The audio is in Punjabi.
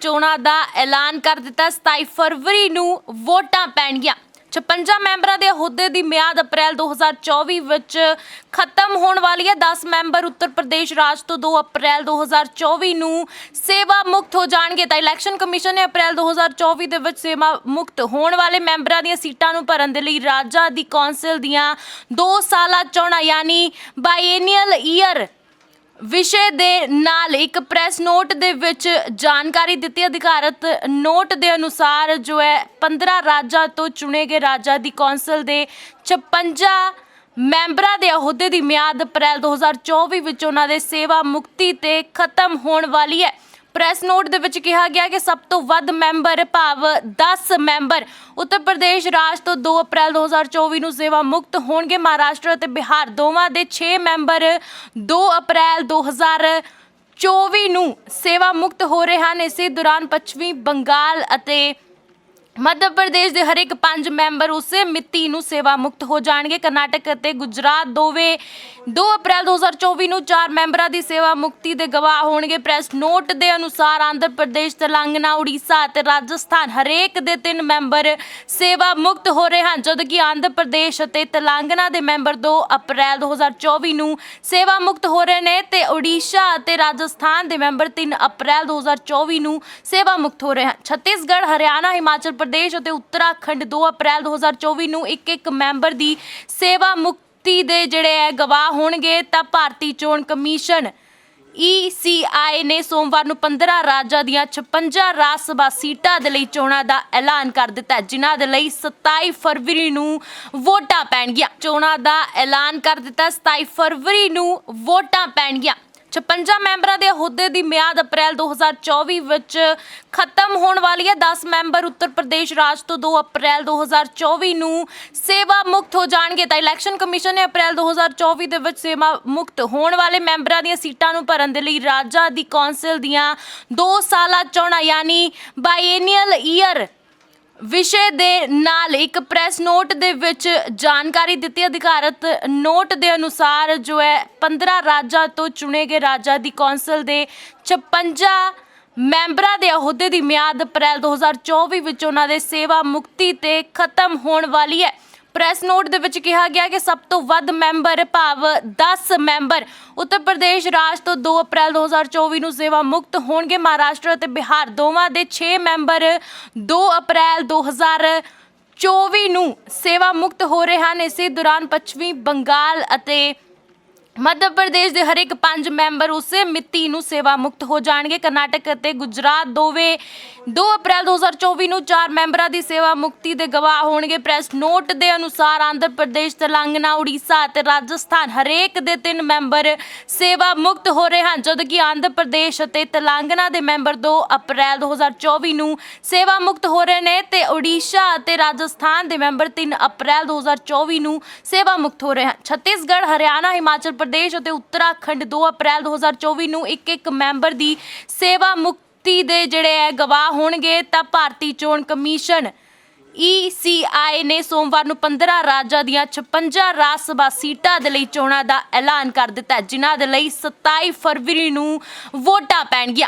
ਚੋਣਾਂ ਦਾ ਐਲਾਨ ਕਰ ਦਿੱਤਾ। 27 ਫਰਵਰੀ ਨੂੰ ਵੋਟਾਂ ਪੈਣਗੀਆਂ। 56 ਮੈਂਬਰਾਂ ਦੇ ਅਹੁਦੇ ਦੀ ਮਿਆਦ ਅਪ੍ਰੈਲ 2024 ਵਿੱਚ ਖਤਮ ਹੋਣ ਵਾਲੀ ਹੈ। 10 ਮੈਂਬਰ ਉੱਤਰ ਪ੍ਰਦੇਸ਼ ਰਾਜ ਤੋਂ 2 ਅਪ੍ਰੈਲ 2024 ਨੂੰ ਸੇਵਾ ਮੁਕਤ ਹੋ ਜਾਣਗੇ। ਤਾਂ ਇਲੈਕਸ਼ਨ ਕਮਿਸ਼ਨ ਨੇ ਅਪ੍ਰੈਲ 2024 ਦੇ ਵਿੱਚ ਸੇਵਾ ਮੁਕਤ ਹੋਣ ਵਾਲੇ ਮੈਂਬਰਾਂ ਦੀਆਂ ਸੀਟਾਂ ਨੂੰ ਭਰਨ ਦੇ ਲਈ ਰਾਜਾਂ ਦੀ ਕੌਂਸਲ ਦੀਆਂ 2 ਸਾਲਾ ਚੋਣਾਂ, ਯਾਨੀ ਬਾਈਐਨੀਅਲ ਈਅਰ ਵਿਸ਼ੇ ਦੇ ਨਾਲ ਇੱਕ ਪ੍ਰੈਸ ਨੋਟ ਦੇ ਵਿੱਚ ਜਾਣਕਾਰੀ ਦਿੱਤੀ। ਅਧਿਕਾਰਤ ਨੋਟ ਦੇ ਅਨੁਸਾਰ ਜੋ ਹੈ 15 ਰਾਜਾਂ ਤੋਂ ਚੁਣੇ ਗਏ ਰਾਜਾਂ ਦੀ ਕੌਂਸਲ ਦੇ 56 ਮੈਂਬਰਾਂ ਦੇ ਅਹੁਦੇ ਦੀ ਮਿਆਦ ਅਪ੍ਰੈਲ 2024 ਵਿੱਚ ਉਹਨਾਂ ਦੇ ਸੇਵਾ ਮੁਕਤੀ ਤੇ ਖਤਮ ਹੋਣ ਵਾਲੀ ਹੈ। ਪ੍ਰੈਸ ਨੋਟ ਦੇ ਵਿੱਚ ਕਿਹਾ ਗਿਆ ਕਿ ਸਭ ਤੋਂ ਵੱਧ ਮੈਂਬਰ ਭਾਵ 10 ਮੈਂਬਰ ਉੱਤਰ ਪ੍ਰਦੇਸ਼ ਰਾਜ ਤੋਂ 2 ਅਪ੍ਰੈਲ 2024 ਨੂੰ ਸੇਵਾ ਮੁਕਤ ਹੋਣਗੇ। ਮਹਾਰਾਸ਼ਟਰ ਅਤੇ ਬਿਹਾਰ ਦੋਵਾਂ ਦੇ 6 ਮੈਂਬਰ 2 ਅਪ੍ਰੈਲ 2024 ਨੂੰ ਸੇਵਾ ਮੁਕਤ ਹੋ ਰਹੇ ਹਨ। ਇਸੇ ਦੌਰਾਨ ਪੱਛਮੀ ਬੰਗਾਲ ਅਤੇ ਮੱਧ ਪ੍ਰਦੇਸ਼ ਦੇ ਹਰੇਕ ਪੰਜ ਮੈਂਬਰ ਉਸੇ ਮਿਤੀ ਨੂੰ ਸੇਵਾ ਮੁਕਤ ਹੋ ਜਾਣਗੇ। ਕਰਨਾਟਕ ਅਤੇ ਗੁਜਰਾਤ ਦੋਵੇਂ 2 ਅਪ੍ਰੈਲ 2024 ਨੂੰ ਚਾਰ ਮੈਂਬਰਾਂ ਦੀ ਸੇਵਾ ਮੁਕਤੀ ਦੇ ਗਵਾਹ ਹੋਣਗੇ। ਪ੍ਰੈਸ ਨੋਟ ਦੇ ਅਨੁਸਾਰ ਆਂਧਰ ਪ੍ਰਦੇਸ਼, ਤੇਲੰਗਾਨਾ, ਉੜੀਸਾ ਅਤੇ ਰਾਜਸਥਾਨ ਹਰੇਕ ਦੇ ਤਿੰਨ ਮੈਂਬਰ ਸੇਵਾ ਮੁਕਤ ਹੋ ਰਹੇ ਹਨ, ਜਦੋਂ ਕਿ ਆਂਧਰ ਪ੍ਰਦੇਸ਼ ਅਤੇ ਤੇਲੰਗਾਨਾ ਦੇ ਮੈਂਬਰ 2 ਅਪ੍ਰੈਲ 2024 ਨੂੰ ਸੇਵਾ ਮੁਕਤ ਹੋ ਰਹੇ ਨੇ ਤੇ ਉੜੀਸਾ ਅਤੇ ਰਾਜਸਥਾਨ ਦੇ ਮੈਂਬਰ 3 ਅਪ੍ਰੈਲ 2024 ਨੂੰ ਸੇਵਾ ਮੁਕਤ ਹੋ ਰਹੇ ਹਨ। ਛੱਤੀਸਗੜ੍ਹ, ਹਰਿਆਣਾ, ਹਿਮਾਚਲ ਪ੍ਰਦੇਸ਼ ਅਤੇ ਉੱਤਰਾਖੰਡ 2 ਅਪ੍ਰੈਲ 2024 ਨੂੰ ਇੱਕ ਇੱਕ ਮੈਂਬਰ ਦੀ ਸੇਵਾ ਮੁਕਤੀ ਦੇ ਜਿਹੜੇ ਹੈ ਗਵਾਹ ਹੋਣਗੇ ਤਾਂ ਭਾਰਤੀ ਚੋਣ ਕਮਿਸ਼ਨ ECI ਨੇ ਸੋਮਵਾਰ ਨੂੰ 15 ਰਾਜਾਂ ਦੀਆਂ 56 ਰਾਜ ਸਭਾ ਸੀਟਾਂ ਦੇ ਲਈ ਚੋਣਾਂ ਦਾ ਐਲਾਨ ਕਰ ਦਿੱਤਾ ਹੈ, ਜਿਨ੍ਹਾਂ ਦੇ ਲਈ 27 ਫਰਵਰੀ ਨੂੰ ਵੋਟਾਂ ਪੈਣਗੀਆਂ। ਚੋਣਾਂ ਦਾ ਐਲਾਨ ਕਰ ਦਿੱਤਾ 27 ਫਰਵਰੀ ਨੂੰ ਵੋਟਾਂ ਪੈਣਗੀਆਂ। 56 ਮੈਂਬਰਾਂ ਦੇ ਅਹੁਦੇ ਦੀ ਮਿਆਦ ਅਪ੍ਰੈਲ 2024 ਵਿੱਚ ਖਤਮ ਹੋਣ ਵਾਲੀ ਹੈ। 10 ਮੈਂਬਰ ਉੱਤਰ ਪ੍ਰਦੇਸ਼ ਰਾਜ ਤੋਂ 2 ਅਪ੍ਰੈਲ 2024 ਨੂੰ ਸੇਵਾ ਮੁਕਤ ਹੋ ਜਾਣਗੇ। ਤਾਂ ਇਲੈਕਸ਼ਨ ਕਮਿਸ਼ਨ ਨੇ ਅਪ੍ਰੈਲ 2024 ਦੇ ਵਿੱਚ ਸੇਵਾ ਮੁਕਤ ਹੋਣ ਵਾਲੇ ਮੈਂਬਰਾਂ ਦੀਆਂ ਸੀਟਾਂ ਨੂੰ ਭਰਨ ਦੇ ਲਈ ਰਾਜਾਂ ਦੀ ਕੌਂਸਲ ਦੀਆਂ 2 ਸਾਲਾ ਚੋਣਾਂ, ਯਾਨੀ ਬਾਈਐਨੀਅਲ ਈਅਰ ਵਿਸ਼ੇ ਦੇ ਨਾਲ ਇੱਕ ਪ੍ਰੈਸ ਨੋਟ ਦੇ ਵਿੱਚ ਜਾਣਕਾਰੀ ਦਿੱਤੀ। ਅਧਿਕਾਰਤ ਨੋਟ ਦੇ ਅਨੁਸਾਰ ਜੋ ਹੈ 15 ਰਾਜਾਂ ਤੋਂ ਚੁਣੇ ਗਏ ਰਾਜਾਂ ਦੀ ਕੌਂਸਲ ਦੇ 56 ਮੈਂਬਰਾਂ ਦੇ ਅਹੁਦੇ ਦੀ ਮਿਆਦ ਅਪ੍ਰੈਲ 2024 ਵਿੱਚ ਉਹਨਾਂ ਦੇ ਸੇਵਾ ਮੁਕਤੀ ਤੇ ਖਤਮ ਹੋਣ ਵਾਲੀ ਹੈ। ਪ੍ਰੈਸ ਨੋਟ ਦੇ ਵਿੱਚ ਕਿਹਾ ਗਿਆ ਕਿ ਸਭ ਤੋਂ ਵੱਧ ਮੈਂਬਰ ਭਾਵ 10 ਮੈਂਬਰ ਉੱਤਰ ਪ੍ਰਦੇਸ਼ ਰਾਜ ਤੋਂ 2 ਅਪ੍ਰੈਲ 2024 ਨੂੰ ਸੇਵਾ ਮੁਕਤ ਹੋਣਗੇ। ਮਹਾਰਾਸ਼ਟਰ ਅਤੇ ਬਿਹਾਰ ਦੋਵਾਂ ਦੇ 6 ਮੈਂਬਰ 2 ਅਪ੍ਰੈਲ 2024 ਨੂੰ ਸੇਵਾ ਮੁਕਤ ਹੋ ਰਹੇ ਹਨ। ਇਸੇ ਦੌਰਾਨ ਪੱਛਮੀ ਬੰਗਾਲ ਅਤੇ ਮੱਧ ਪ੍ਰਦੇਸ਼ ਦੇ ਹਰੇਕ ਪੰਜ ਮੈਂਬਰ ਉਸੇ ਮਿਤੀ ਨੂੰ ਸੇਵਾ ਮੁਕਤ ਹੋ ਜਾਣਗੇ। ਕਰਨਾਟਕ ਅਤੇ ਗੁਜਰਾਤ ਦੋਵੇਂ 2 ਅਪ੍ਰੈਲ 2024 ਨੂੰ ਚਾਰ ਮੈਂਬਰਾਂ ਦੀ ਸੇਵਾ ਮੁਕਤੀ ਦੇ ਗਵਾਹ ਹੋਣਗੇ। ਪ੍ਰੈਸ ਨੋਟ ਦੇ ਅਨੁਸਾਰ ਆਂਧਰ ਪ੍ਰਦੇਸ਼, ਤੇਲੰਗਾਨਾ, ਉੜੀਸਾ ਅਤੇ ਰਾਜਸਥਾਨ ਹਰੇਕ ਦੇ ਤਿੰਨ ਮੈਂਬਰ ਸੇਵਾ ਮੁਕਤ ਹੋ ਰਹੇ ਹਨ, ਜਦੋਂ ਕਿ ਆਂਧਰ ਪ੍ਰਦੇਸ਼ ਅਤੇ ਤੇਲੰਗਾਨਾ ਦੇ ਮੈਂਬਰ 2 ਅਪ੍ਰੈਲ 2024 ਨੂੰ ਸੇਵਾ ਮੁਕਤ ਹੋ ਰਹੇ ਨੇ ਤੇ ਉੜੀਸਾ ਅਤੇ ਰਾਜਸਥਾਨ ਦੇ ਮੈਂਬਰ 3 ਅਪ੍ਰੈਲ 2024 ਨੂੰ ਸੇਵਾ ਮੁਕਤ ਹੋ ਰਹੇ ਹਨ। ਛੱਤੀਸਗੜ੍ਹ, ਹਰਿਆਣਾ, ਹਿਮਾਚਲ ਪ੍ਰਦੇਸ਼ ਅਤੇ ਉੱਤਰਾਖੰਡ 2 ਅਪ੍ਰੈਲ 2024 ਨੂੰ ਇੱਕ ਇੱਕ ਮੈਂਬਰ ਦੀ ਸੇਵਾ ਮੁਕਤ ਦੇ ਜਿਹੜੇ ਹੈ ਗਵਾਹ ਹੋਣਗੇ ਤਾਂ ਭਾਰਤੀ ਚੋਣ ਕਮਿਸ਼ਨ ECI ਨੇ ਸੋਮਵਾਰ ਨੂੰ 15 ਰਾਜਾਂ ਦੀਆਂ 56 ਰਾਜ ਸਭਾ ਸੀਟਾਂ ਦੇ ਲਈ ਚੋਣਾਂ ਦਾ ਐਲਾਨ ਕਰ ਦਿੱਤਾ ਹੈ, ਜਿਨ੍ਹਾਂ ਦੇ ਲਈ 27 ਫਰਵਰੀ ਨੂੰ ਵੋਟਾਂ ਪੈਣਗੀਆਂ।